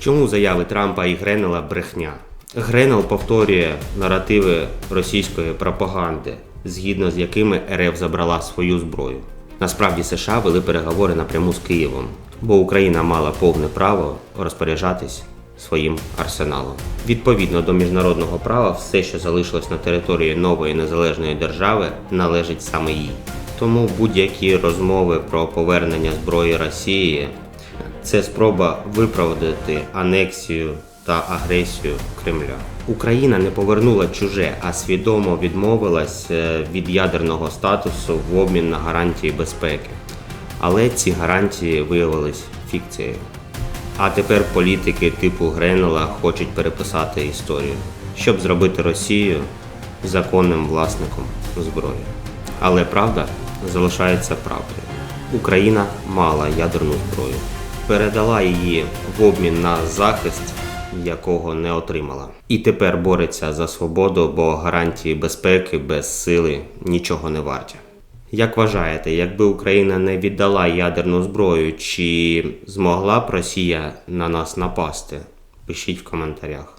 Чому заяви Трампа і Гренела брехня? Гренел повторює наративи російської пропаганди, згідно з якими РФ забрала свою зброю. Насправді США вели переговори напряму з Києвом, бо Україна мала повне право розпоряджатись своїм арсеналом. Відповідно до міжнародного права, все, що залишилось на території нової незалежної держави, належить саме їй. Тому будь-які розмови про повернення зброї Росії це спроба виправдати анексію та агресію Кремля. Україна не повернула чуже, а свідомо відмовилась е, від ядерного статусу в обмін на гарантії безпеки. Але ці гарантії виявились фікцією. А тепер політики типу Гренела хочуть переписати історію, щоб зробити Росію законним власником зброї. Але правда залишається правдою. Україна мала ядерну зброю, передала її в обмін на захист, якого не отримала. І тепер бореться за свободу, бо гарантії безпеки без сили нічого не варті. Як вважаєте, якби Україна не віддала ядерну зброю, чи змогла б Росія на нас напасти? Пишіть в коментарях.